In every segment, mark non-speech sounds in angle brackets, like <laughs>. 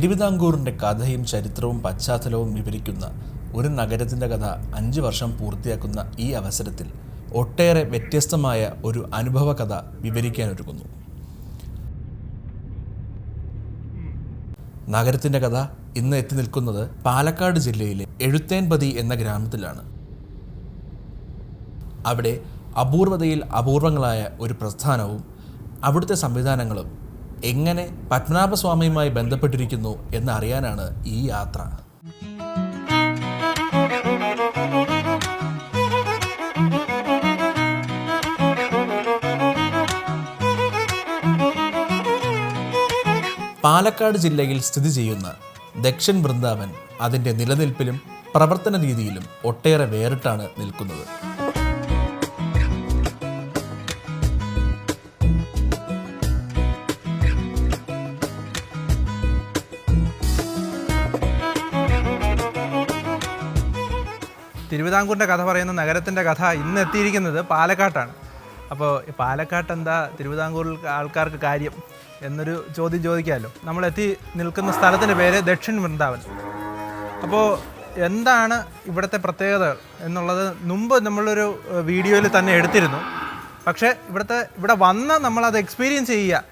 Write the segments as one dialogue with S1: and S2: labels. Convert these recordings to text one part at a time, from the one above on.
S1: തിരുവിതാംകൂറിന്റെ കഥയും ചരിത്രവും പശ്ചാത്തലവും വിവരിക്കുന്ന ഒരു നഗരത്തിന്റെ കഥ അഞ്ച് വർഷം പൂർത്തിയാക്കുന്ന ഈ അവസരത്തിൽ ഒട്ടേറെ വ്യത്യസ്തമായ ഒരു അനുഭവ കഥ വിവരിക്കാനൊരുക്കുന്നു നഗരത്തിന്റെ കഥ ഇന്ന് എത്തി നിൽക്കുന്നത് പാലക്കാട് ജില്ലയിലെ എഴുത്തേൻപതി എന്ന ഗ്രാമത്തിലാണ്. അവിടെ അപൂർവതയിൽ അപൂർവങ്ങളായ ഒരു പ്രസ്ഥാനവും അവിടുത്തെ സംവിധാനങ്ങളും എങ്ങനെ പത്മനാഭസ്വാമിയുമായി ബന്ധപ്പെട്ടിരിക്കുന്നു എന്നറിയാനാണ് ഈ യാത്ര. പാലക്കാട് ജില്ലയിൽ സ്ഥിതി ചെയ്യുന്ന ദക്ഷൻ വൃന്ദാവൻ അതിന്റെ നിലനിൽപ്പിലും പ്രവർത്തന രീതിയിലും ഒട്ടേറെ വേറിട്ടാണ് നിൽക്കുന്നത്.
S2: തിരുവിതാംകൂറിന്റെ കഥ പറയുന്ന നഗരത്തിന്റെ കഥ ഇന്ന് എത്തിയിരിക്കുന്നത് പാലക്കാട്ടാണ്. അപ്പോൾ പാലക്കാട്ട് എന്താ തിരുവിതാംകൂറിൽ ആൾക്കാർക്ക് കാര്യം എന്നൊരു ചോദ്യം ചോദിക്കാമല്ലോ നമ്മൾ എത്തി നിൽക്കുന്ന സ്ഥലത്തിന്റെ പേര് ദക്ഷിൺ വൃന്ദാവൻ. അപ്പോൾ എന്താണ് ഇവിടുത്തെ പ്രത്യേകത എന്നുള്ളത് മുമ്പ് നമ്മളൊരു വീഡിയോയിൽ തന്നെ എടുത്തിരുന്നു. പക്ഷേ ഇവിടുത്തെ ഇവിടെ വന്ന് നമ്മളത് എക്സ്പീരിയൻസ് ചെയ്യുക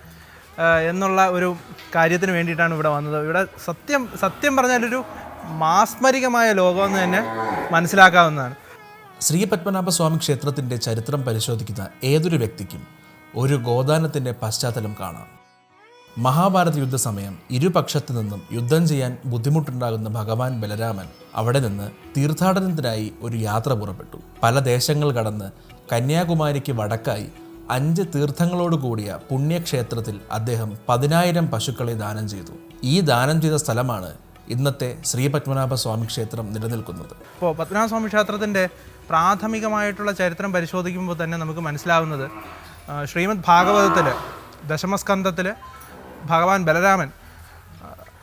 S2: എന്നുള്ള ഒരു കാര്യത്തിന് വേണ്ടിയിട്ടാണ് ഇവിടെ വന്നത്. ഇവിടെ സത്യം സത്യം പറഞ്ഞാലൊരു മാസ്മരികമായ ലോകമെന്ന് തന്നെ മനസ്സിലാക്കാവുന്നതാണ്.
S1: ശ്രീ പത്മനാഭസ്വാമി ക്ഷേത്രത്തിന്റെ ചരിത്രം പരിശോധിക്കുന്ന ഏതൊരു വ്യക്തിക്കും ഒരു ഗോദാനത്തിന്റെ പശ്ചാത്തലം കാണാം. മഹാഭാരത യുദ്ധസമയം ഇരുപക്ഷത്തു നിന്നും യുദ്ധം ചെയ്യാൻ ബുദ്ധിമുട്ടുണ്ടാകുന്ന ഭഗവാൻ ബലരാമൻ അവിടെ നിന്ന് തീർത്ഥാടനത്തിനായി ഒരു യാത്ര പുറപ്പെട്ടു. പല ദേശങ്ങൾ കടന്ന് കന്യാകുമാരിക്ക് വടക്കായി അഞ്ച് തീർത്ഥങ്ങളോട് കൂടിയ പുണ്യക്ഷേത്രത്തിൽ അദ്ദേഹം പതിനായിരം പശുക്കളെ ദാനം ചെയ്തു. ഈ ദാനം ചെയ്ത സ്ഥലമാണ് ഇന്നത്തെ ശ്രീ പത്മനാഭ സ്വാമി ക്ഷേത്രം നിലനിൽക്കുന്നത്.
S2: ഇപ്പോൾ പത്മനാഭ സ്വാമി ക്ഷേത്രത്തിന്റെ പ്രാഥമികമായിട്ടുള്ള ചരിത്രം പരിശോധിക്കുമ്പോൾ തന്നെ നമുക്ക് മനസ്സിലാവുന്നത് ശ്രീമദ് ഭാഗവതത്തിൽ ദശമസ്കന്ധത്തിൽ ഭഗവാൻ ബലരാമൻ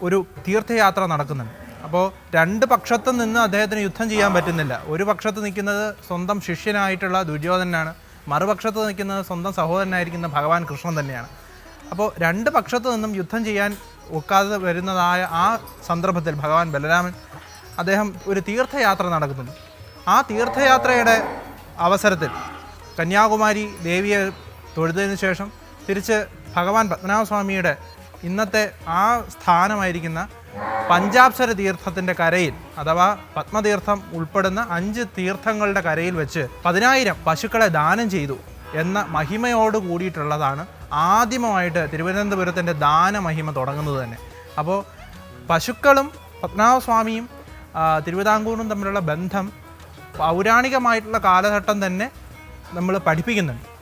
S2: ഒരു തീർത്ഥയാത്ര നടക്കുന്നുണ്ട്. അപ്പോൾ രണ്ട് പക്ഷത്തു നിന്ന് അദ്ദേഹത്തിന് യുദ്ധം ചെയ്യാൻ പറ്റുന്നില്ല. ഒരു പക്ഷത്ത് നിൽക്കുന്നത് സ്വന്തം ശിഷ്യനായിട്ടുള്ള ദുര്യോധനാണ് മറുപക്ഷത്ത് നിൽക്കുന്നത് സ്വന്തം സഹോദരനായിരിക്കുന്ന ഭഗവാൻ കൃഷ്ണൻ തന്നെയാണ്. അപ്പോൾ രണ്ട് പക്ഷത്തു നിന്നും യുദ്ധം ചെയ്യാൻ ഒക്കാതെ വരുന്നതായ ആ സന്ദർഭത്തിൽ ഭഗവാൻ ബലരാമൻ അദ്ദേഹം ഒരു തീർത്ഥയാത്ര നടക്കുന്നു. ആ തീർത്ഥയാത്രയുടെ അവസരത്തിൽ കന്യാകുമാരി ദേവിയെ തൊഴുതതിന് ശേഷം തിരിച്ച് ഭഗവാൻ പത്മനാഭസ്വാമിയുടെ ഇന്നത്തെ ആ സ്ഥാനമായിരിക്കുന്ന പഞ്ചാപ്സര തീർത്ഥത്തിന്റെ കരയിൽ അഥവാ പത്മതീർത്ഥം ഉൾപ്പെടുന്ന അഞ്ച് തീർത്ഥങ്ങളുടെ കരയിൽ വെച്ച് പതിനായിരം പശുക്കളെ ദാനം ചെയ്തു എന്ന മഹിമയോട് കൂടിയിട്ടുള്ളതാണ് ആദ്യമായിട്ട് തിരുവനന്തപുരത്തിന്റെ ദാനമഹിമ തുടങ്ങുന്നത് തന്നെ. അപ്പോൾ പശുക്കളും പത്മനാഭസ്വാമിയും തിരുവിതാംകൂറും തമ്മിലുള്ള ബന്ധം പൗരാണികമായിട്ടുള്ള കാലഘട്ടം തന്നെ നമ്മൾ പഠിപ്പിക്കുന്നുണ്ട്.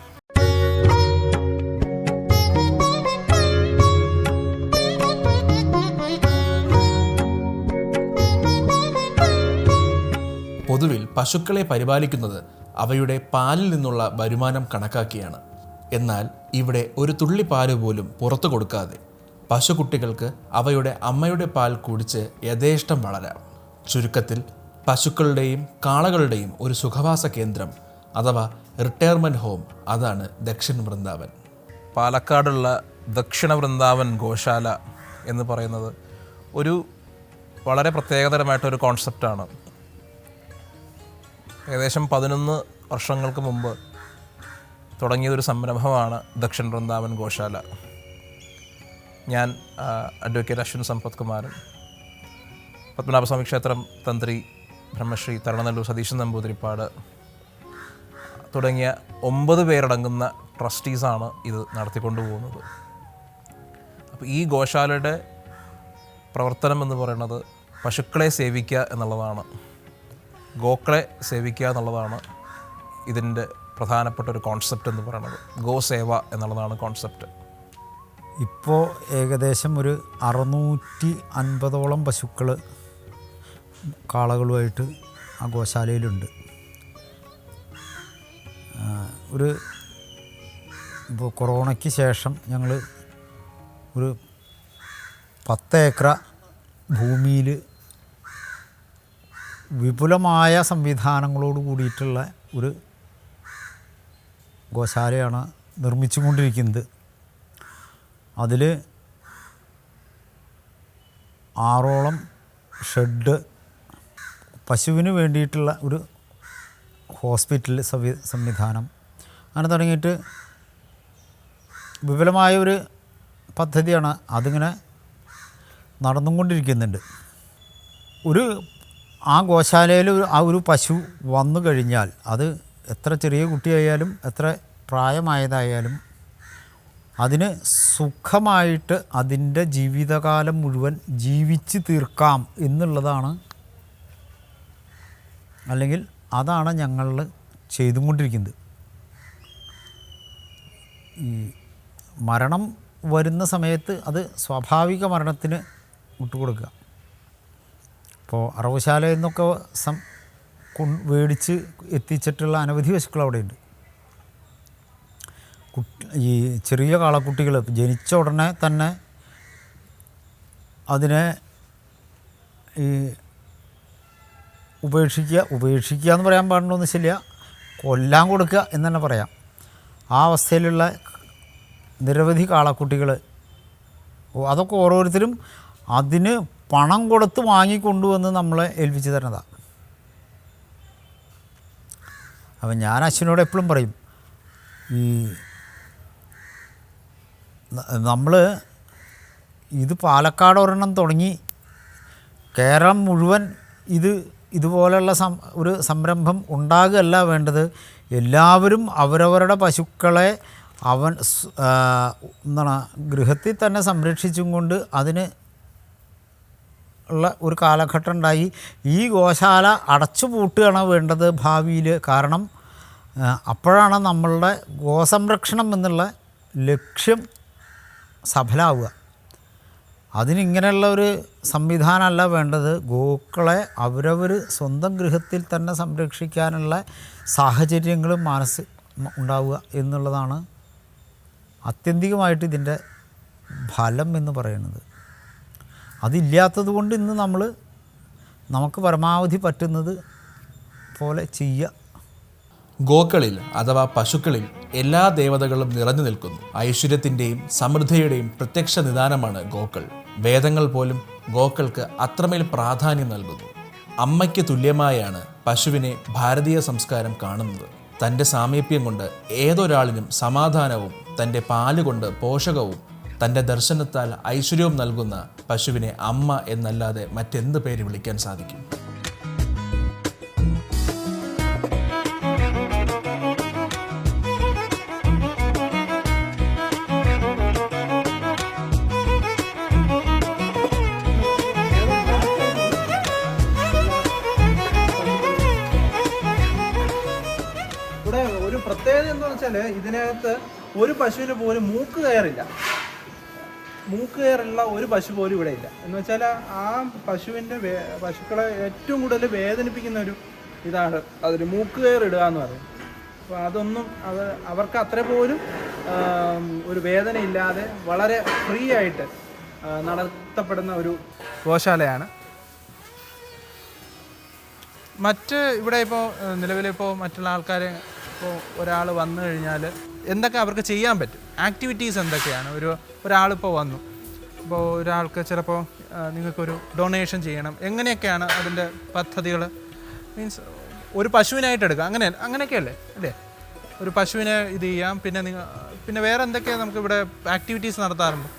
S1: പൊതുവിൽ പശുക്കളെ പരിപാലിക്കുന്നത് അവയുടെ പാലിൽ നിന്നുള്ള വരുമാനം കണക്കാക്കിയാണ്. എന്നാൽ ഇവിടെ ഒരു തുള്ളി പാൽ പോലും പുറത്തു കൊടുക്കാതെ പശുക്കുട്ടികൾക്ക് അവയുടെ അമ്മയുടെ പാൽ കുടിച്ച് യഥേഷ്ടം വളരാം. ചുരുക്കത്തിൽ പശുക്കളുടെയും കാളകളുടെയും ഒരു സുഖവാസ കേന്ദ്രം അഥവാ റിട്ടയർമെന്റ് ഹോം അതാണ് ദക്ഷിണ വൃന്ദാവൻ.
S3: പാലക്കാടുള്ള ദക്ഷിണ വൃന്ദാവൻ ഗോശാല എന്ന് പറയുന്നത് ഒരു വളരെ പ്രത്യേകതരമായിട്ടൊരു കോൺസെപ്റ്റാണ് ഏകദേശം പതിനൊന്ന് വർഷങ്ങൾക്ക് മുമ്പ് തുടങ്ങിയൊരു സംരംഭമാണ് ദക്ഷിൺ വൃന്ദാവൻ ഗോശാല. ഞാൻ അഡ്വക്കേറ്റ് അശ്വിൻ സമ്പത് കുമാരൻ പത്മനാഭസ്വാമി ക്ഷേത്രം തന്ത്രി ബ്രഹ്മശ്രീ തരണനല്ലൂർ സതീശൻ നമ്പൂതിരിപ്പാട് തുടങ്ങിയ ഒമ്പത് പേരടങ്ങുന്ന ട്രസ്റ്റീസാണ് ഇത് നടത്തിക്കൊണ്ടു പോകുന്നത് അപ്പോൾ ഈ ഗോശാലയുടെ പ്രവർത്തനം എന്ന് പറയുന്നത് പശുക്കളെ സേവിക്കുക എന്നുള്ളതാണ്. ഗോക്കളെ സേവിക്കുക എന്നുള്ളതാണ് ഇതിന്റെ പ്രധാനപ്പെട്ട ഒരു കോൺസെപ്റ്റ് എന്ന് പറയുന്നത്. ഗോ സേവ എന്നുള്ളതാണ് കോൺസെപ്റ്റ്
S4: ഇപ്പോൾ ഏകദേശം ഒരു അറുന്നൂറ്റി അൻപതോളം പശുക്കൾ കാളകളുമായിട്ട് ആ ഗോശാലയിലുണ്ട്. ഒരു ഇപ്പോൾ കൊറോണയ്ക്ക് ശേഷം ഞങ്ങൾ ഒരു പത്ത് ഏക്കർ ഭൂമിയിൽ വിപുലമായ സംവിധാനങ്ങളോട് കൂടിയിട്ടുള്ള ഒരു ഗോശാലയാണ് നിർമ്മിച്ചുകൊണ്ടിരിക്കുന്നത് അതിൽ ആറോളം ഷെഡ് പശുവിന് വേണ്ടിയിട്ടുള്ള ഒരു ഹോസ്പിറ്റൽ സംവി സംവിധാനം. അങ്ങനെ തുടങ്ങിയിട്ട് വിപുലമായ ഒരു പദ്ധതിയാണ് അതിങ്ങനെ നടന്നുകൊണ്ടിരിക്കുന്നുണ്ട് ഒരു ആ ഗോശാലയിൽ ആ ഒരു പശു വന്നു കഴിഞ്ഞാൽ അത് എത്ര ചെറിയ കുട്ടിയായാലും എത്ര പ്രായമായതായാലും അതിന് സുഖമായിട്ട് അതിന്റെ ജീവിതകാലം മുഴുവൻ ജീവിച്ച് തീർക്കാം എന്നുള്ളതാണ്. അല്ലെങ്കിൽ അതാണ് ഞങ്ങൾ ചെയ്തുകൊണ്ടിരിക്കുന്നത് ഈ മരണം വരുന്ന സമയത്ത് അത് സ്വാഭാവിക മരണത്തിന് വിട്ടുകൊടുക്കുക. ഇപ്പോൾ അറവുശാല എന്നൊക്കെ സം മേടിച്ച് എത്തിച്ചിട്ടുള്ള അനവധി പശുക്കൾ അവിടെയുണ്ട്. ഈ ചെറിയ കാളക്കുട്ടികൾ ജനിച്ച ഉടനെ തന്നെ അതിനെ ഈ ഉപേക്ഷിക്കുക ഉപേക്ഷിക്കുക എന്ന് പറയാൻ പാടില്ലെന്ന് ശരിയ കൊല്ലാൻ കൊടുക്കുക എന്ന് തന്നെ പറയാം. ആ അവസ്ഥയിലുള്ള നിരവധി കാളക്കുട്ടികൾ അതൊക്കെ ഓരോരുത്തരും അതിന് പണം കൊടുത്ത് വാങ്ങിക്കൊണ്ടുവന്ന് നമ്മളെ ഏൽപ്പിച്ച് തരുന്നതാണ് അപ്പം ഞാൻ അശ്വിനോട് എപ്പോഴും പറയും ഈ നമ്മൾ ഇത് പാലക്കാട് ഒരെണ്ണം തുടങ്ങി കേരളം മുഴുവൻ ഇത് ഇതുപോലെയുള്ള സം ഒരു സംരംഭം ഉണ്ടാകുകയല്ല വേണ്ടത്. എല്ലാവരും അവരവരുടെ പശുക്കളെ അവൻ എന്താണ് ഗൃഹത്തിൽ തന്നെ സംരക്ഷിച്ചും കൊണ്ട് അതിന് ഉള്ള ഒരു കാലഘട്ടം ഉണ്ടായി. ഈ ഗോശാല അടച്ചു പൂട്ടുകയാണ് വേണ്ടത് ഭാവിയിൽ? കാരണം അപ്പോഴാണ് നമ്മളുടെ ഗോസംരക്ഷണം എന്നുള്ള ലക്ഷ്യം സഫലാവുക. അതിനിങ്ങനെയുള്ള ഒരു സംവിധാനമല്ല വേണ്ടത്. ഗോക്കളെ അവരവർ സ്വന്തം ഗൃഹത്തിൽ തന്നെ സംരക്ഷിക്കാനുള്ള സാഹചര്യങ്ങളും മനസ്സ് ഉണ്ടാവുക എന്നുള്ളതാണ് ആത്യന്തികമായിട്ട് ഇതിന്റെ ഫലം എന്ന് പറയുന്നത്. അതില്ലാത്തത് കൊണ്ട് ഇന്ന് നമ്മൾ നമുക്ക് പരമാവധി പറ്റുന്നത് പോലെ ചെയ്യുക.
S1: ഗോക്കളിൽ അഥവാ പശുക്കളിൽ എല്ലാ ദേവതകളും നിറഞ്ഞു നിൽക്കുന്നു. ഐശ്വര്യത്തിന്റെയും സമൃദ്ധിയുടെയും പ്രത്യക്ഷ നിദാനമാണ് ഗോക്കൾ. വേദങ്ങൾ പോലും ഗോക്കൾക്ക് അത്രമേൽ പ്രാധാന്യം നൽകുന്നു. അമ്മയ്ക്ക് തുല്യമായാണ് പശുവിനെ ഭാരതീയ സംസ്കാരം കാണുന്നത്. തന്റെ സാമീപ്യം കൊണ്ട് ഏതൊരാളിനും സമാധാനവും തന്റെ പാലുകൊണ്ട് പോഷകവും തന്റെ ദർശനത്താൽ ഐശ്വര്യവും നൽകുന്ന പശുവിനെ അമ്മ എന്നല്ലാതെ മറ്റെന്ത് പേര് വിളിക്കാൻ സാധിക്കും?
S2: ഒരു എന്ന് ഇതിനകത്ത് ഒരു പശുവിന് പോലും മൂക്ക് കയറില്ല. മൂക്ക് കയറുള്ള ഒരു പശു പോലും ഇവിടെ ഇല്ല. എന്ന് വെച്ചാൽ ആ പശുവിന്റെ പശുക്കളെ ഏറ്റവും കൂടുതൽ വേദനിപ്പിക്കുന്ന ഒരു ഇതാണ്. അതൊരു മൂക്ക് കയറിടുക എന്ന് പറയും. അപ്പോൾ അതൊന്നും അത് അവർക്ക് അത്ര പോലും ഒരു വേദന ഇല്ലാതെ വളരെ ഫ്രീ ആയിട്ട് നടത്തപ്പെടുന്ന ഒരു ഗോശാലയാണ്. മറ്റ് ഇവിടെ ഇപ്പോൾ നിലവിലിപ്പോൾ മറ്റുള്ള ആൾക്കാരെ ഇപ്പോൾ ഒരാൾ വന്നു കഴിഞ്ഞാൽ എന്തൊക്കെ അവർക്ക് ചെയ്യാൻ പറ്റും? ആക്ടിവിറ്റീസ് എന്തൊക്കെയാണ്? ഒരു ഒരാളിപ്പോൾ വന്നു. ഇപ്പോൾ ഒരാൾക്ക് ചിലപ്പോൾ നിങ്ങൾക്കൊരു ഡൊണേഷൻ ചെയ്യണം. എങ്ങനെയൊക്കെയാണ് അതിന്റെ പദ്ധതികൾ മീൻസ് ഒരു പശുവിനായിട്ട് എടുക്കുക അങ്ങനെ അങ്ങനെയൊക്കെയല്ലേ? അല്ലേ? ഒരു പശുവിനെ ഇത് ചെയ്യാം. പിന്നെ നിങ്ങൾ പിന്നെ വേറെ എന്തൊക്കെയാണ് നമുക്ക് ഇവിടെ ആക്ടിവിറ്റീസ് നടത്താറുണ്ട്?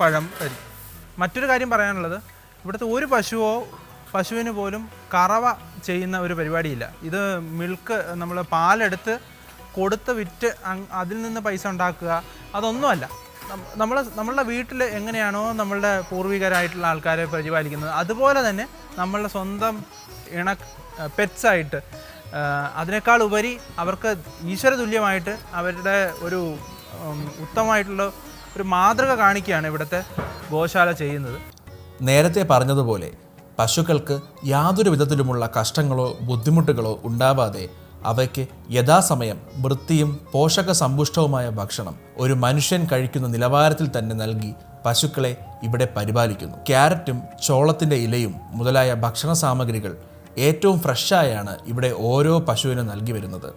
S2: പഴം തരും മറ്റൊരു കാര്യം പറയാനുള്ളത് ഇവിടുത്തെ ഒരു പശുവോ പശുവിന് പോലും കറവ ചെയ്യുന്ന ഒരു പരിപാടിയില്ല. ഇത് മിൽക്ക് നമ്മൾ പാലെടുത്ത് കൊടുത്ത് വിറ്റ് അതിൽ നിന്ന് പൈസ ഉണ്ടാക്കുക അതൊന്നുമല്ല. നമ്മൾ നമ്മളുടെ വീട്ടിൽ എങ്ങനെയാണോ നമ്മളുടെ പൂർവികരായിട്ടുള്ള ആൾക്കാരെ പരിപാലിക്കുന്നത്. അതുപോലെ തന്നെ നമ്മളുടെ സ്വന്തം ഇണ പെറ്റ്സായിട്ട് അതിനേക്കാൾ ഉപരി അവർക്ക് ഈശ്വര തുല്യമായിട്ട് അവരുടെ ഒരു ഉത്തമമായിട്ടുള്ള ഒരു മാതൃക കാണിക്കുകയാണ് ഇവിടുത്തെ ഗോശാല ചെയ്യുന്നത്.
S1: നേരത്തെ പറഞ്ഞതുപോലെ പശുക്കൾക്ക് യാതൊരു വിധത്തിലുമുള്ള കഷ്ടങ്ങളോ ബുദ്ധിമുട്ടുകളോ ഉണ്ടാവാതെ അവയ്ക്ക് യഥാസമയം വൃത്തിയും പോഷക സമ്പുഷ്ടവുമായ ഭക്ഷണം ഒരു മനുഷ്യൻ കഴിക്കുന്ന നിലവാരത്തിൽ തന്നെ നൽകി പശുക്കളെ ഇവിടെ പരിപാലിക്കുന്നു. ക്യാരറ്റും ചോളത്തിന്റെ ഇലയും മുതലായ ഭക്ഷണ സാമഗ്രികൾ ഏറ്റവും ഫ്രഷായാണ് ഇവിടെ ഓരോ പശുവിനും നൽകി വരുന്നത്.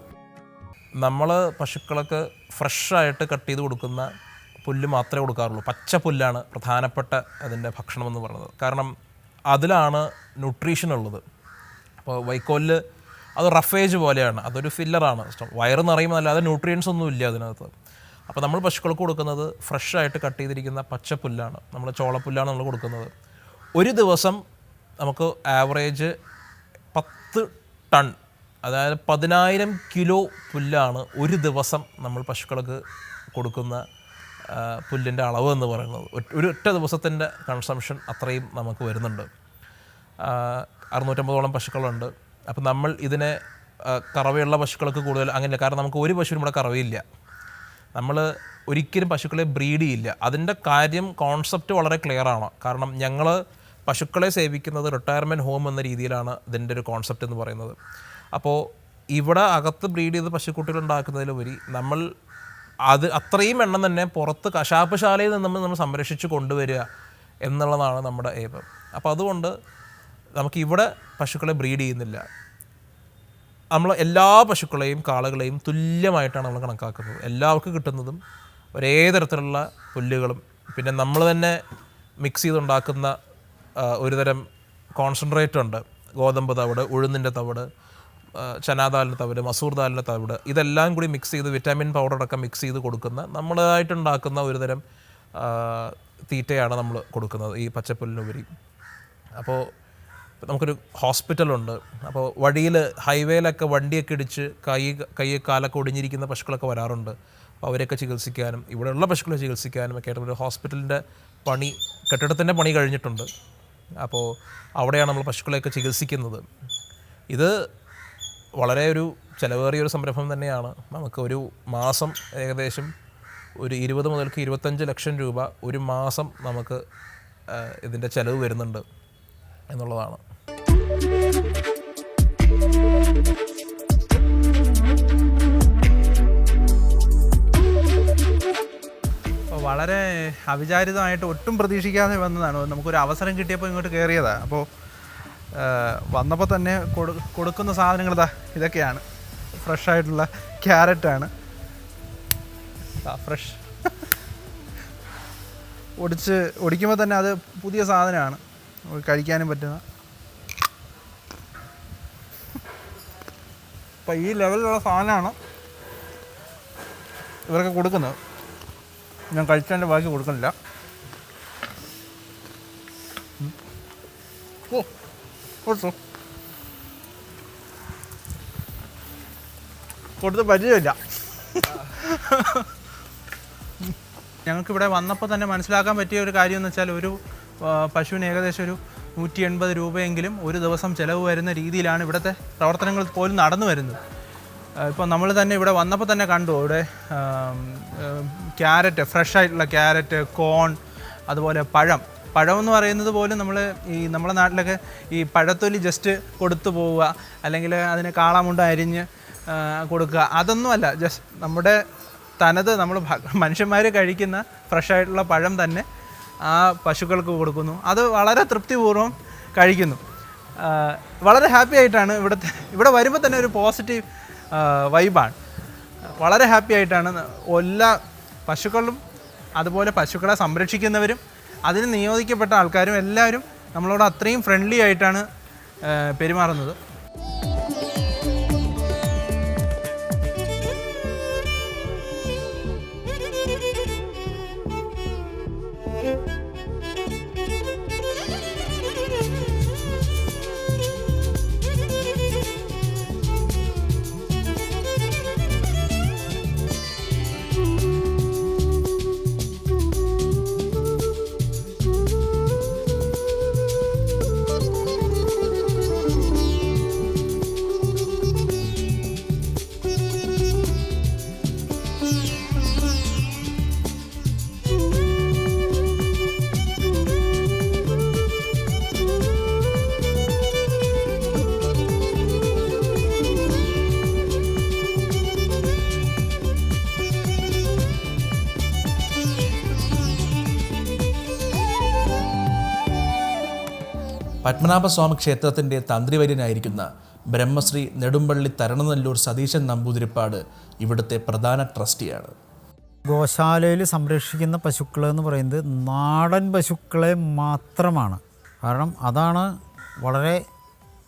S3: നമ്മൾ പശുക്കൾക്ക് ഫ്രഷായിട്ട് കട്ട് ചെയ്ത് കൊടുക്കുന്ന പുല്ല് മാത്രമേ കൊടുക്കാറുള്ളൂ. പച്ച പുല്ലാണ് പ്രധാനപ്പെട്ട അതിന്റെ ഭക്ഷണമെന്ന് പറയുന്നത്. കാരണം അതിലാണ് ന്യൂട്രീഷൻ ഉള്ളത്. അപ്പോൾ വൈക്കോലിൽ അത് റഫേജ് പോലെയാണ്. അതൊരു ഫില്ലറാണ് വയറ് നിറയുമ്പോൾ അല്ലാതെ ന്യൂട്രിയൻസ് ഒന്നും ഇല്ല അതിനകത്ത്. അപ്പോൾ നമ്മൾ പശുക്കൾക്ക് കൊടുക്കുന്നത് ഫ്രഷ് ആയിട്ട് കട്ട് ചെയ്തിരിക്കുന്ന പച്ചപ്പുല്ലാണ്. നമ്മൾ ചോളപ്പുല്ലാണ് നമ്മൾ കൊടുക്കുന്നത്. ഒരു ദിവസം നമുക്ക് ആവറേജ് പത്ത് ടൺ അതായത് പതിനായിരം കിലോ പുല്ലാണ് ഒരു ദിവസം നമ്മൾ പശുക്കൾക്ക് കൊടുക്കുന്ന പുല്ലിന്റെ അളവ് എന്ന് പറയുന്നത്. ഒരു ഒറ്റ ദിവസത്തിന്റെ കൺസംഷൻ അത്രയും നമുക്ക് വരുന്നുണ്ട്. അറുന്നൂറ്റമ്പതോളം പശുക്കളുണ്ട്. അപ്പം നമ്മൾ ഇതിനെ കറവയുള്ള പശുക്കൾക്ക് കൂടുതൽ അങ്ങനെയില്ല. കാരണം നമുക്ക് ഒരു പശുവിനും ഇവിടെ കറവയില്ല. നമ്മൾ ഒരിക്കലും പശുക്കളെ ബ്രീഡ് ചെയ്യില്ല. അതിന്റെ കാര്യം കോൺസെപ്റ്റ് വളരെ ക്ലിയർ ആണ്. കാരണം ഞങ്ങൾ പശുക്കളെ സേവിക്കുന്നത് റിട്ടയർമെന്റ് ഹോം എന്ന രീതിയിലാണ് ഇതിന്റെ ഒരു കോൺസെപ്റ്റ് എന്ന് പറയുന്നത്. അപ്പോൾ ഇവിടെ അകത്ത് ബ്രീഡ് ചെയ്ത് പശുക്കുട്ടികൾ ഉണ്ടാക്കുന്നതിലുപരി നമ്മൾ അത് അത്രയും എണ്ണം തന്നെ പുറത്ത് കശാപ്പശാലയിൽ നിന്ന് നമ്മൾ സംരക്ഷിച്ച് കൊണ്ടുവരിക എന്നുള്ളതാണ് നമ്മുടെ ഏപം അപ്പോൾ അതുകൊണ്ട് നമുക്കിവിടെ പശുക്കളെ ബ്രീഡ് ചെയ്യുന്നില്ല. നമ്മൾ എല്ലാ പശുക്കളെയും കാളകളെയും തുല്യമായിട്ടാണ് നമ്മൾ കണക്കാക്കുന്നത്. എല്ലാവർക്കും കിട്ടുന്നതും ഒരേ തരത്തിലുള്ള പുല്ലുകളും. പിന്നെ നമ്മൾ തന്നെ മിക്സ് ചെയ്തുണ്ടാക്കുന്ന ഒരുതരം കോൺസെൻട്രേറ്റ് ഉണ്ട്. ഗോതമ്പ് തവിട് ഉഴുന്നിന്റെ തവിട് ചനാദാലിന്റെ തവിട് മസൂർ ദാലിന്റെ തവിട് ഇതെല്ലാം കൂടി മിക്സ് ചെയ്ത് വിറ്റാമിൻ പൗഡർ അടക്കം മിക്സ് ചെയ്ത് കൊടുക്കുന്ന നമ്മളായിട്ടുണ്ടാക്കുന്ന ഒരുതരം തീറ്റയാണ് നമ്മൾ കൊടുക്കുന്നത് ഈ പച്ചപ്പുല്ലിനുപരി അപ്പോൾ നമുക്കൊരു ഹോസ്പിറ്റലുണ്ട് അപ്പോൾ വഴിയിൽ ഹൈവേയിലൊക്കെ വണ്ടിയൊക്കെ ഇടിച്ച് കൈ കൈ കാലൊക്കെ ഒടിഞ്ഞിരിക്കുന്ന പശുക്കളൊക്കെ വരാറുണ്ട്. അപ്പോൾ അവരെയൊക്കെ ചികിത്സിക്കാനും ഇവിടെയുള്ള പശുക്കളെ ചികിത്സിക്കാനും ഒക്കെ ആയിട്ട് ഒരു ഹോസ്പിറ്റലിന്റെ പണി കെട്ടിടത്തിന്റെ പണി കഴിഞ്ഞിട്ടുണ്ട്. അപ്പോൾ അവിടെയാണ് നമ്മൾ പശുക്കളെയൊക്കെ ചികിത്സിക്കുന്നത്. ഇത് വളരെ ഒരു ചിലവേറിയ ഒരു സംരംഭം തന്നെയാണ്. നമുക്ക് ഒരു മാസം ഏകദേശം ഒരു ഇരുപത് മുതൽക്ക് ഇരുപത്തഞ്ച് ലക്ഷം രൂപ ഒരു മാസം നമുക്ക് ഇതിന്റെ ചിലവ് വരുന്നുണ്ട് എന്നുള്ളതാണ്.
S2: വളരെ അവിചാരിതമായിട്ട് ഒട്ടും പ്രതീക്ഷിക്കാതെ വന്നതാണ്. നമുക്കൊരു അവസരം കിട്ടിയപ്പോൾ ഇങ്ങോട്ട് കയറിയതാണ് അപ്പോൾ വന്നപ്പോൾ തന്നെ കൊടു കൊടുക്കുന്ന സാധനങ്ങൾ ഇതാ ഇതൊക്കെയാണ്. ഫ്രഷ് ആയിട്ടുള്ള ക്യാരറ്റാണ്. ഫ്രഷ് <laughs> ഒടിച്ച് ഒടിക്കുമ്പോൾ തന്നെ അത് പുതിയ സാധനമാണ്. കഴിക്കാനും പറ്റുന്ന. അപ്പം ഈ ലെവലിലുള്ള സാധനമാണ് ഇവർക്ക് കൊടുക്കുന്നത്. ഞാൻ കഴിച്ചതിന്റെ ബാക്കി കൊടുക്കുന്നില്ല. ഓ. കൊടുത്തു. കൊടുത്ത് പരിചയമില്ല. ഞങ്ങൾക്കിവിടെ വന്നപ്പോൾ തന്നെ മനസ്സിലാക്കാൻ പറ്റിയ ഒരു കാര്യം എന്ന് വെച്ചാൽ ഒരു പശുവിന് ഏകദേശം ഒരു നൂറ്റി എൺപത് രൂപയെങ്കിലും ഒരു ദിവസം ചിലവ് വരുന്ന രീതിയിലാണ് ഇവിടുത്തെ പ്രവർത്തനങ്ങൾ പോലും നടന്നു വരുന്നത്. ഇപ്പോൾ നമ്മൾ തന്നെ ഇവിടെ വന്നപ്പോൾ തന്നെ കണ്ടു. ഇവിടെ ക്യാരറ്റ് ഫ്രഷ് ആയിട്ടുള്ള ക്യാരറ്റ് കോൺ അതുപോലെ പഴം പഴം എന്ന് പറയുന്നത് പോലും നമ്മൾ ഈ നമ്മുടെ നാട്ടിലൊക്കെ ഈ പഴത്തൊലി ജസ്റ്റ് കൊടുത്തു പോവുക അല്ലെങ്കിൽ അതിനെ കാളാമുണ്ട അരിഞ്ഞ് കൊടുക്കുക. അതൊന്നുമല്ല ജസ്റ്റ് നമ്മുടെ തനത് നമ്മൾ മനുഷ്യന്മാർ കഴിക്കുന്ന ഫ്രഷ് ആയിട്ടുള്ള പഴം തന്നെ ആ പശുക്കൾക്ക് കൊടുക്കുന്നു. അത് വളരെ തൃപ്തിപൂർവം കഴിക്കുന്നു. വളരെ ഹാപ്പി ആയിട്ടാണ് ഇവിടുത്തെ ഇവിടെ വരുമ്പോൾ തന്നെ ഒരു പോസിറ്റീവ് വൈബാണ് വളരെ ഹാപ്പി ആയിട്ടാണ് എല്ലാ പശുക്കളും അതുപോലെ പശുക്കളെ സംരക്ഷിക്കുന്നവരും അതിന് നിയോഗിക്കപ്പെട്ട ആൾക്കാരും എല്ലാവരും നമ്മളോട് അത്രയും ഫ്രണ്ട്ലി ആയിട്ടാണ് പെരുമാറുന്നത്.
S1: പത്മനാഭസ്വാമി ക്ഷേത്രത്തിന്റെ തന്ത്രിവര്യനായിരിക്കുന്ന ബ്രഹ്മശ്രീ നെടുമ്പള്ളി തരണനല്ലൂർ സതീശൻ നമ്പൂതിരിപ്പാട് ഇവിടുത്തെ പ്രധാന ട്രസ്റ്റിയാണ്.
S4: ഗോശാലയിൽ സംരക്ഷിക്കുന്ന പശുക്കൾ എന്ന് പറയുന്നത് നാടൻ പശുക്കളെ മാത്രമാണ്. കാരണം അതാണ് വളരെ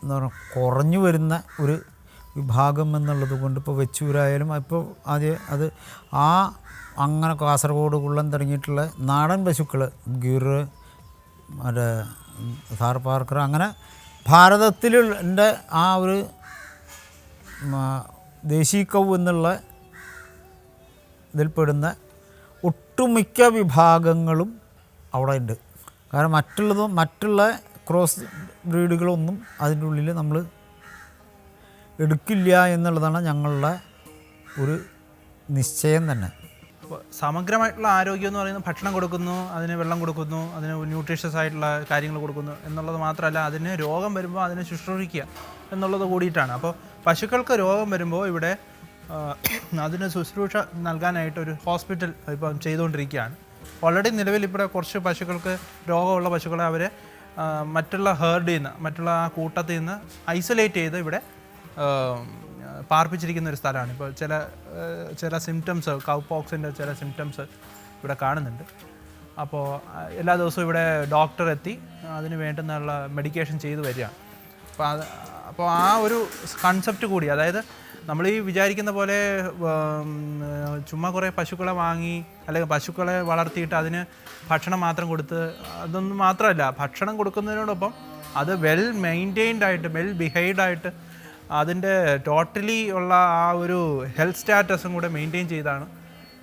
S4: എന്താ പറയുക കുറഞ്ഞു വരുന്ന ഒരു വിഭാഗം എന്നുള്ളത് കൊണ്ട് ഇപ്പോൾ വെച്ചൂരായാലും ഇപ്പോൾ ആദ്യം അത് ആ അങ്ങനെ കാസർഗോഡ് കുള്ളൻ തുടങ്ങിയിട്ടുള്ള നാടൻ പശുക്കൾ ഗിർ മറ്റേ ഥാർ പാർക്കർ അങ്ങനെ ഭാരതത്തിലുള്ള ആ ഒരു ദേശീകവ് എന്നുള്ള ഇതിൽപ്പെടുന്ന ഒട്ടുമിക്ക വിഭാഗങ്ങളും അവിടെ ഉണ്ട് കാരണം മറ്റുള്ളതും മറ്റുള്ള ക്രോസ് ബ്രീഡുകളൊന്നും അതിന്റെ ഉള്ളിൽ നമ്മൾ എടുക്കില്ല എന്നുള്ളതാണ് ഞങ്ങളുടെ ഒരു നിശ്ചയം തന്നെ.
S2: സമഗ്രമായിട്ടുള്ള ആരോഗ്യം എന്ന് പറയുന്നത് ഭക്ഷണം കൊടുക്കുന്നു അതിന് വെള്ളം കൊടുക്കുന്നു അതിന് ന്യൂട്രീഷ്യസ് ആയിട്ടുള്ള കാര്യങ്ങൾ കൊടുക്കുന്നു എന്നുള്ളത് മാത്രമല്ല അതിന് രോഗം വരുമ്പോൾ അതിനെ ശുശ്രൂഷിക്കുക എന്നുള്ളത് കൂടിയിട്ടാണ്. അപ്പോൾ പശുക്കൾക്ക് രോഗം വരുമ്പോൾ ഇവിടെ അതിന് ശുശ്രൂഷ നൽകാനായിട്ട് ഒരു ഹോസ്പിറ്റൽ ഇപ്പം ചെയ്തുകൊണ്ടിരിക്കുകയാണ്. ഓൾറെഡി നിലവിൽ ഇവിടെ കുറച്ച് പശുക്കൾക്ക് രോഗമുള്ള പശുക്കളെ അവർ മറ്റുള്ള ഹേർഡിൽ നിന്ന് മറ്റുള്ള ആ കൂട്ടത്തിൽ നിന്ന് ഐസൊലേറ്റ് ചെയ്ത് ഇവിടെ പാർപ്പിച്ചിരിക്കുന്ന ഒരു സ്ഥലമാണ്. ഇപ്പോൾ ചില ചില സിംറ്റംസ് കൗപോക്സിന്റെ ചില സിംറ്റംസ് ഇവിടെ കാണുന്നുണ്ട്. അപ്പോൾ എല്ലാ ദിവസവും ഇവിടെ ഡോക്ടർ എത്തി അതിന് വേണ്ടുന്നുള്ള മെഡിക്കേഷൻ ചെയ്തു വരികയാണ്. അപ്പോൾ അത് അപ്പോൾ ആ ഒരു കൺസെപ്റ്റ് കൂടി അതായത് നമ്മൾ ഈ വിചാരിക്കുന്ന പോലെ ചുമ്മാ കുറേ പശുക്കളെ വാങ്ങി അല്ലെങ്കിൽ പശുക്കളെ വളർത്തിയിട്ട് അതിന് ഭക്ഷണം മാത്രം കൊടുത്ത് അതൊന്നും മാത്രമല്ല ഭക്ഷണം കൊടുക്കുന്നതിനോടൊപ്പം അത് വെൽ മെയിന്റെയിൻഡ് ആയിട്ട് വെൽ ബിഹൈവ്ഡ് ആയിട്ട് അതിന്റെ ടോട്ടലി ഉള്ള ആ ഒരു ഹെൽത്ത് സ്റ്റാറ്റസും കൂടെ മെയിന്റെയിൻ ചെയ്താണ്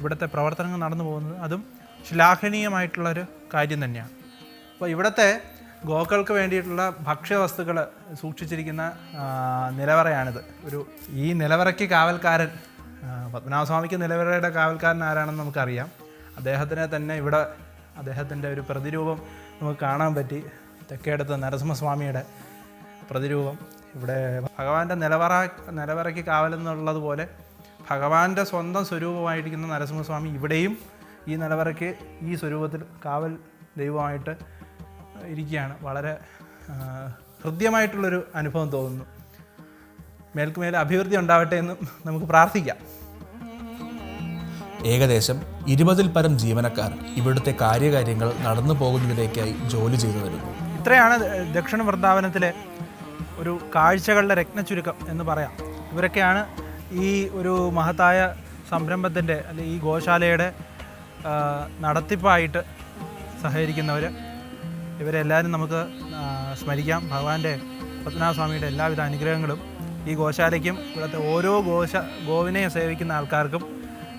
S2: ഇവിടുത്തെ പ്രവർത്തനങ്ങൾ നടന്നു പോകുന്നത്. അതും ശ്ലാഘനീയമായിട്ടുള്ളൊരു കാര്യം തന്നെയാണ്. അപ്പോൾ ഇവിടുത്തെ ഗോക്കൾക്ക് വേണ്ടിയിട്ടുള്ള ഭക്ഷ്യവസ്തുക്കൾ സൂക്ഷിച്ചിരിക്കുന്ന നിലവറയാണിത്. ഒരു ഈ നിലവറയ്ക്ക് കാവൽക്കാരൻ പത്മനാഭസ്വാമിക്ക് നിലവറയുടെ കാവൽക്കാരൻ ആരാണെന്ന് നമുക്കറിയാം. അദ്ദേഹത്തിനെ തന്നെ ഇവിടെ അദ്ദേഹത്തിന്റെ ഒരു പ്രതിരൂപം നമുക്ക് കാണാൻ പറ്റി. തെക്കേടത്ത് നരസിംഹസ്വാമിയുടെ പ്രതിരൂപം. ഇവിടെ ഭഗവാന്റെ നിലവറ നിലവറയ്ക്ക് കാവലെന്നുള്ളതുപോലെ ഭഗവാന്റെ സ്വന്തം സ്വരൂപമായിരിക്കുന്ന നരസിംഹസ്വാമി ഇവിടെയും ഈ നിലവറയ്ക്ക് ഈ സ്വരൂപത്തിൽ കാവൽ ദൈവമായിട്ട് ഇരിക്കുകയാണ്. വളരെ ഹൃദ്യമായിട്ടുള്ളൊരു അനുഭവം തോന്നുന്നു. മേൽക്കുമേൽ അഭിവൃദ്ധി ഉണ്ടാവട്ടെ എന്ന് നമുക്ക് പ്രാർത്ഥിക്കാം.
S1: ഏകദേശം ഇരുപതിൽ പരം ജീവനക്കാർ ഇവിടുത്തെ കാര്യകാര്യങ്ങൾ നടന്നു പോകുന്നതിലേക്കായി ജോലി ചെയ്തു വരുന്നു.
S2: ഇത്രയാണ് ദക്ഷിണ വൃന്ദാവനത്തിലെ ഒരു കാഴ്ചകളുടെ രത്നച്ചുരുക്കം എന്ന് പറയാം. ഇവരൊക്കെയാണ് ഈ ഒരു മഹത്തായ സംരംഭത്തിന്റെ അല്ലെങ്കിൽ ഈ ഗോശാലയുടെ നടത്തിപ്പായിട്ട് സഹകരിക്കുന്നവർ ഇവരെല്ലാവരും നമുക്ക് സ്മരിക്കാം. ഭഗവാന്റെ പത്മനാഭസ്വാമിയുടെ എല്ലാവിധ അനുഗ്രഹങ്ങളും ഈ ഗോശാലയ്ക്കും ഇവിടുത്തെ ഓരോ ഗോശ ഗോവിനെ സേവിക്കുന്ന ആൾക്കാർക്കും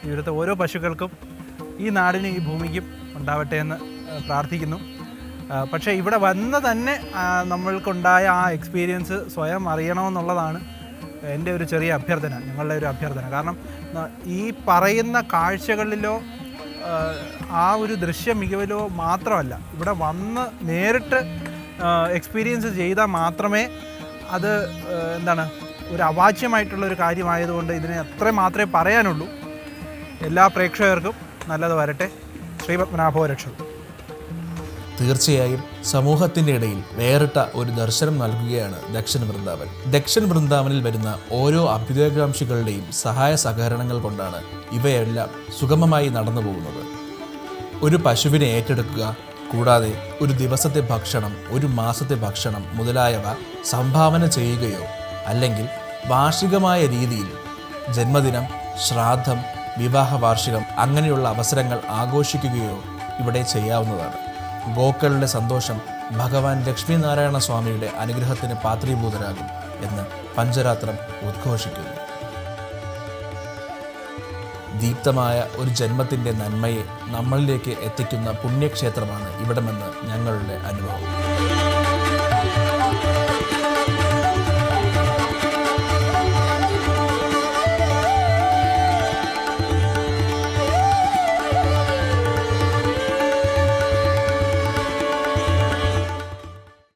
S2: ഇവിടുത്തെ ഓരോ പശുക്കൾക്കും ഈ നാടിനും ഈ ഭൂമിക്കും ഉണ്ടാവട്ടെ എന്ന് പ്രാർത്ഥിക്കുന്നു. പക്ഷേ ഇവിടെ വന്ന് തന്നെ നമ്മൾക്കുണ്ടായ ആ എക്സ്പീരിയൻസ് സ്വയം അറിയണമെന്നുള്ളതാണ് എന്റെ ഒരു ചെറിയ അഭ്യർത്ഥന ഞങ്ങളുടെ ഒരു അഭ്യർത്ഥന. കാരണം ഈ പറയുന്ന കാഴ്ചകളിലോ ആ, ഒരു ദൃശ്യ മികവിലോ മാത്രമല്ല ഇവിടെ വന്ന് നേരിട്ട് എക്സ്പീരിയൻസ് ചെയ്താൽ മാത്രമേ അത് എന്താണ് ഒരു അവാച്യമായിട്ടുള്ള ഒരു കാര്യമായതുകൊണ്ട് ഇതിനെ അത്ര മാത്രമേ പറയാനുള്ളൂ. എല്ലാ പ്രേക്ഷകർക്കും നല്ലത് വരട്ടെ. ശ്രീപത്മനാഭോ രക്ഷതു
S1: തീർച്ചയായും സമൂഹത്തിന്റെ ഇടയിൽ വേറിട്ട ഒരു ദർശനം നൽകുകയാണ് ദക്ഷിണ വൃന്ദാവൻ. ദക്ഷിണ വൃന്ദാവനിൽ വരുന്ന ഓരോ അഭ്യുദയകാംക്ഷികളുടെയും സഹായ സഹകരണങ്ങൾ കൊണ്ടാണ് ഇവയെല്ലാം സുഗമമായി നടന്നു പോകുന്നത്. ഒരു പശുവിനെ ഏറ്റെടുക്കുക കൂടാതെ ഒരു ദിവസത്തെ ഭക്ഷണം ഒരു മാസത്തെ ഭക്ഷണം മുതലായവ സംഭാവന ചെയ്യുകയോ അല്ലെങ്കിൽ വാർഷികമായ രീതിയിൽ ജന്മദിനം ശ്രാദ്ധം വിവാഹ വാർഷികം അങ്ങനെയുള്ള അവസരങ്ങൾ ആഘോഷിക്കുകയോ ഇവിടെ ചെയ്യാവുന്നതാണ്. ഗോക്കളുടെ സന്തോഷം ഭഗവാൻ ലക്ഷ്മീനാരായണ സ്വാമിയുടെ അനുഗ്രഹത്തിന് പാത്രീഭൂതരാകും എന്ന് പഞ്ചരാത്രം ഉദ്ഘോഷിക്കുന്നു. ദീപ്തമായ ഒരു ജന്മത്തിന്റെ നന്മയെ നമ്മളിലേക്ക് എത്തിക്കുന്ന പുണ്യക്ഷേത്രമാണ് ഇവിടമെന്ന് ഞങ്ങളുടെ അനുഭവം.